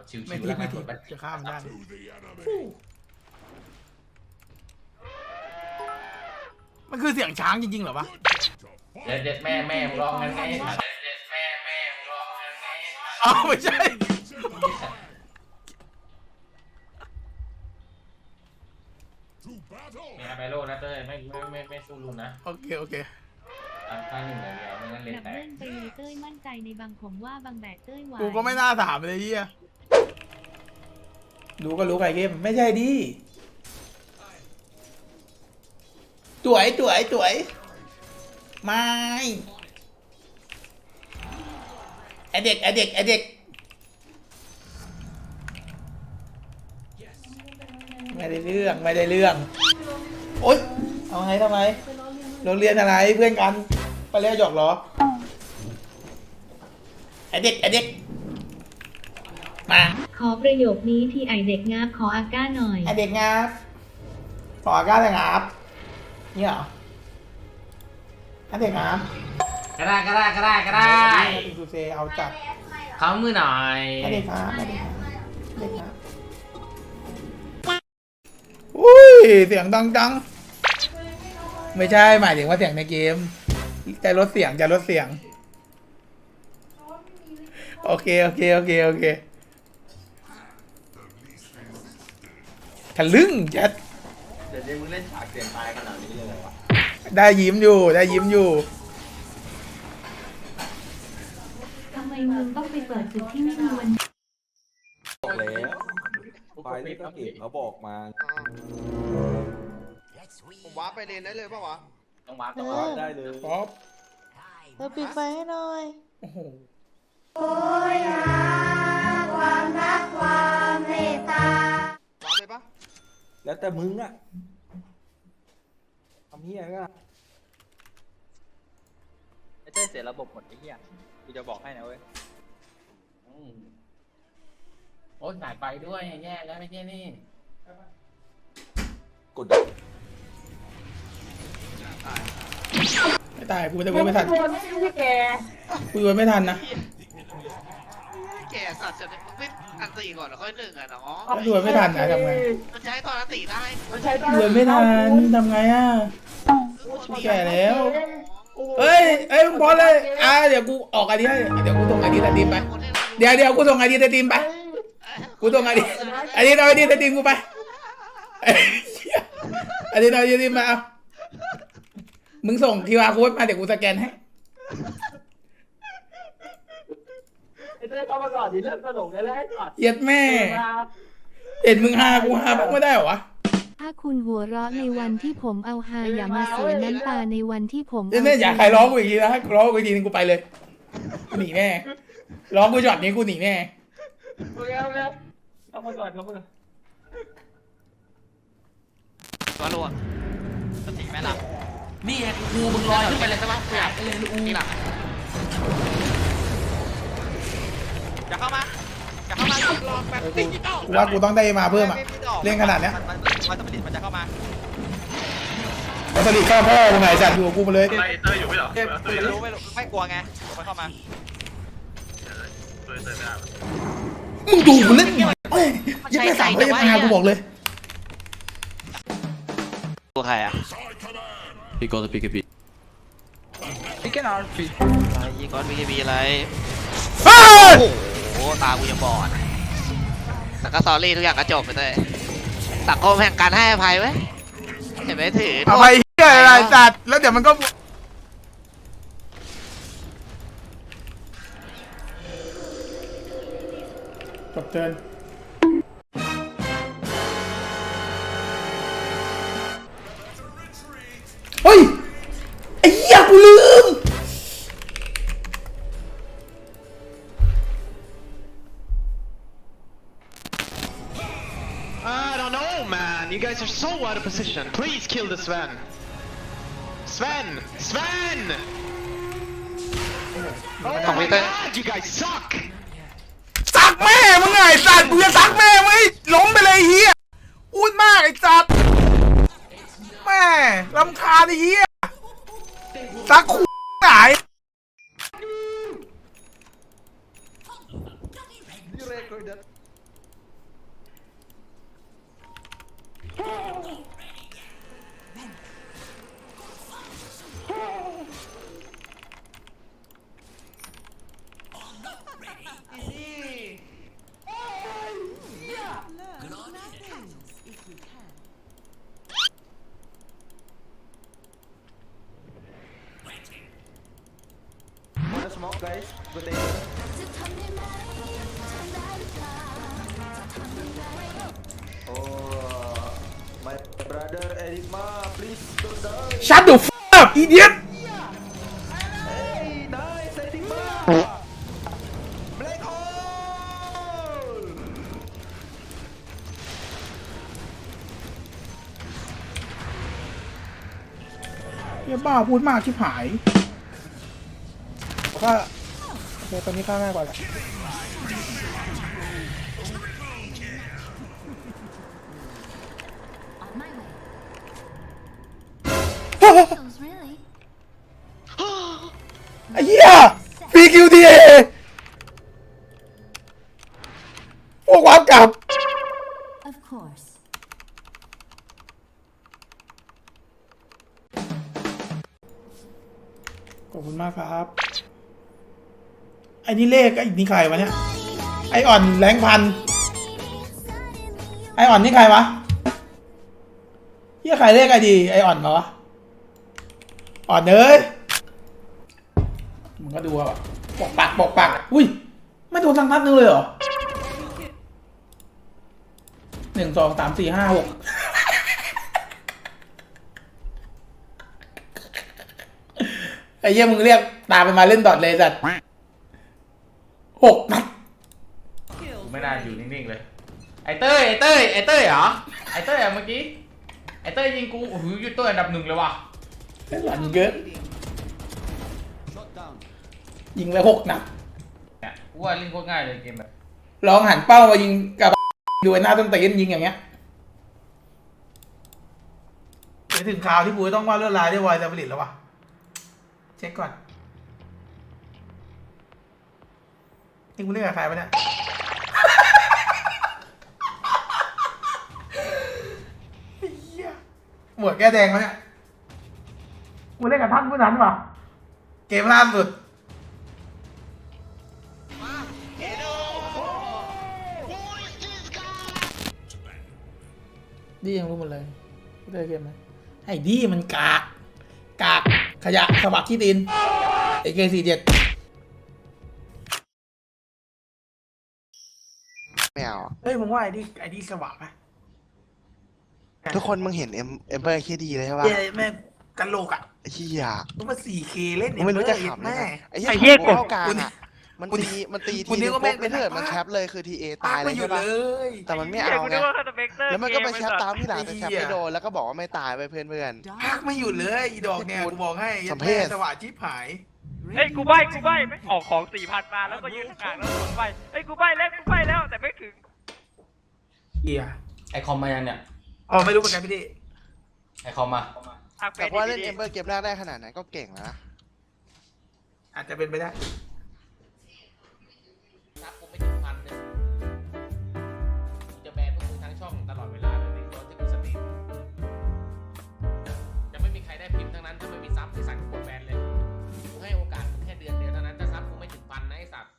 เอาชิวไม่ๆทีแล้วกัไม่นทีกดจะข้ามได้มันคือเสียงช้างจริงๆเหรอวะเด็ดเด็ดแม่แม่มึงร้องงั้นไงเด็ดเด็ดแม่แม่มึงร้องงั้นไงอ้าวไม่ใช่เนี่ยไปโลนะเต้ยไม่ไม่ไม่ไม่สู้ลุงนะโอเคโอเค อะถ้าหนึ่งอย่างเดียวไม่งั้นเล่นดับแตกเบิ้ลไปเลยเต้ยมั่นใจในบางผมว่าบางแบกเต้ยไหวกูก็ไม่น่าถามเลยเฮีย รู้ก็รู้ไก่เกมไม่ใช่ดิตัวไอ้ตัวไอ้ตัวไอ้ไม่ไอเด็กไอเด็กไอเด็กไม่ได้เรื่องไม่ได้เรื่องโอ๊ยเอาไงทำไมโรงเรียนอะไรเพื่อนกันไปเล่นหยอกเหรอไอเด็กไอเด็ก มาขอประโยคนี้ที่ไอเด็กงาบขออาก้าหน่อย ไอเด็กงับขออากาศเลยงับนี่เหรอไอเด็กงับก็ได้ก็ได้ก็ได้ก็ได้อิซูเซเอาจัดเขามือหน่อยไอเด็กงับไอเด็กงับเด็กงับอุ้ยเสียงดังจังไม่ใช่หมายถึงว่าเสียงในเกมจะลดเสียงจะลดเสียงโอเค โอเค โอเค โอเค ทะลึ่งจัดเดี๋ยวนี้มึงเล่นฉากเสียงตายขนาดนี้เลยเหรอวะได้ยิ้มอยู่ ได้ยิ้มอยู่ ทำไมมึงต้องไปเปิดจุดที่ไม่มีวัน บอกแล้วไปที่ก็เก็บเขาบอกมาผมว้าร์ปไปเลนได้เลยป่าวะ ต้องวาร์ปเอต้องอวาร์ปได้เลย ป๊อปเธอปิดไฟให้หน่อย โอ้โห แล้วแต่มึงอะทำเฮียก็ไอ้เต้ยเสียระบบหมดไอ้เหี้ยกูจะบอกให้นะเว้ย อืมโอ้ยสายไปด้วยแย่แล้วไม่ใช่นี่กดดันไม่ตายกูจะเว้นไม่ทันกูเว้นไม่ทันนะ แก่สัตว์จะไม่อันตีก่อนแล้วค่อยหนึ่งอะเนาะถ้าดูเว้นไม่ทันนะทำไงมันใช้ตอนอันตีได้ดูเว้นไม่ทันทำไงอะแก่แล้วเอ้ยเอ้ยมึงพอเลยอะเดี๋ยวกูออกไอดีให้เดี๋ยวกูส่งไอดีแต่ทีมไปเดี๋ยวเดี๋ยวกูส่งไอดีแต่ทีมไปกูส่งไอดีไอดีเอาไอดีแต่ทีมกูไปไอ้เหี้ยไอดีเอาไอดีแต่ทีมมาเอามึงส่งคิวอาร์โค้ดมาเดี๋ยวกูสแกนให้ไอ้ เต้ยเข้ามาก่อนดิเริ่มตลกได้แล้วให้ก่อนเหี้ย็ดแม่ เห็นมึงฮากูฮาบ้างไม่ได้เหรอวะ ถ้าคุณหัวเราะในวันที่ผมเอาฮาอย่ามาเสียน้ำตาในวันที่ผมเนี่ยเนี่ยอย่าใครร้องกูอีกทีนะร้องกูอีกทีนึงกูไปเลยกูหนีแน่ร้องกูช็อตนี้กูหนีแน่โอเคโอเคเข้ามาก่อนเข้ามาก่อนตัวรัวสติแม่หลับนี่ไงกูมึงลอยขึ้นไปเลยใช่ไหมแตกไปเลยอูนี่หลับ อย่าเข้ามาอย่าเข้ามาลองแบบดิจิตอลกูว่ากูต้องได้มาเพิ่มอะ เล่นขนาดเนี้ยมันมันจะผลิตมันจะเข้ามาวัสดุข้าพ่อมึงไหนจัดอยู่กับกูมาเลยไม่รู้ไม่รู้ไม่กลัวไงมันเข้ามามึงดูกูเล่นเอ้ยยังไม่สามเล่นมากูบอกเลยตัวใครอะ He got a PKP. พี่แกนอนฟีอะไรยิงก้อนบีบีอะไรเฮ้ย โอ้โหตากูยังบอดแต่ก็ซอรี่ทุกอย่างก็จบไปเลยสังคมแห่งการให้อภัยไว้ยเห็นไหมถือโทเอาษไปเฮียอะไรจัดแล้วเดี๋ยวมันก็จบเทิร์น know, man. You guys are so out of position. Please kill the Sven. Sven! Sven! Oh Không my biết đấy. god, you guys suck! ซักแม่มึงไงไอ้สัตว์กูจะซักแม่มึงให้ล้มไปเลยไอ้เฮียพูดมากไอ้สัตว์แม่ลำคาญไอ้เฮีย smoke guys? Good day. ชัดเดี๋ยวฟับอีเดียตเฮีบ้าพูดมากที่หายฆ่าโอเคตอนนี้ข้าง่ายกว่าแหละ ไอ้เหี้ยฟีคิวทีเอพวกความกลับ Of course ขอบคุณมากครับ ไอ้นี่เลขไอ้นี่ใครวะเนี่ย ไออ่อนแรงพัน ไออ่อนนี่ใครวะเฮียใครเลขไอดี ไออ่อนมาวะ อ่อนเอ้ย มึงก็ดูอะปกปักปกปัก อุ้ย ไม่โดนสักนัดนึงเลยเหรอหนึ่งสองสามสี่ห้าหกไอ้เหี้ยมึงเรียกตามไปมาเล่นดอทเลยสัตว์หกนัดไม่น่าอยู่นิ่งๆเลย ไอ้เต้ยไอ้เต้ยไอ้เต้ยเหรอ ไอ้เต้ยอะเมื่อกี้ ไอ้เต้ยยิงกูโอ้โหอยูเต้ยอันดับหนึ่งเลยว่ะหลังเกิน ยิงไปหกนัดเนี่ยกูว่าเล่นโคตรง่ายเลยเกมแบบลองหันเป้ามายิงกับดูไอ้หน้าต้นตีนยิงอย่างเงี้ยเดี๋ยวถึงข่าวที่ปูต้องว่าดลวดลายด้วยวายจะผลิตแล้ววะเช็คก่อนนี่กูเล่นกับใครปะเนี่ย ไอ้เหี้ยหมวดแก้แดงวะเนี่ยกูเล่นกับท่านผู้นั้นวะเกมล่าสุด ดียังรู้หมดเลยไม่ได้เกมไหมไอ้ดีมันกากกากขยะสวักขี้ตีนไอเกสี่เจ็ดไม่เอาเฮ้ยมึงว่าไอ้ดีไอ้ดีสวักไหมทุกคนมึงเห็นเอ็มเอ็มเบอร์แค่ดีเลยใช่ปะเย้แม่งกันโหลกอะไอ้เหี้ยต้องมา 4K เล่นมึงไม่รู้จะเอ็มขำเบอเลยร์นะแม่ไอ้เหี้ยเข้ากลางอะ มันตี มันตีกูทีนึนึกงว่าแม่ปุ๊งบไม่เถิดเป็นมันนักแคปเลยคือทีเอตายตายเลไม่ยหยุใช่ดปะเลยแต่มันไม่เอาไงแล้วมันก็ไปแคปตามที่หลังแต่แคปไม่โดนแล้วก็บอกว่าไม่ตายไปเพื่อนเพื่อนภาคไม่หยุดเลยอีดอกเนี่ยกูบอกให้สัมเพศสวัสดิ์ชิบหายเฮ้ยกูใบกูใบไม่ออกของสี่พันมาแล้วก็ยืนกลางแล้วโดนใบเฮ้ยกูใบแล้วกูใบแล้วแต่ไม่ถึงเกียไอคอมมายังเนี่ยอ๋อไม่รู้เหมือนกันพี่ดิไอคอมมาทางเฟแต่ซว่าเล่นดีเอ็มเบอร์เกมแรกได้ขนาดนั้นก็เก่งแล้วนะอาจจะเป็นไปได้ ไอสัตว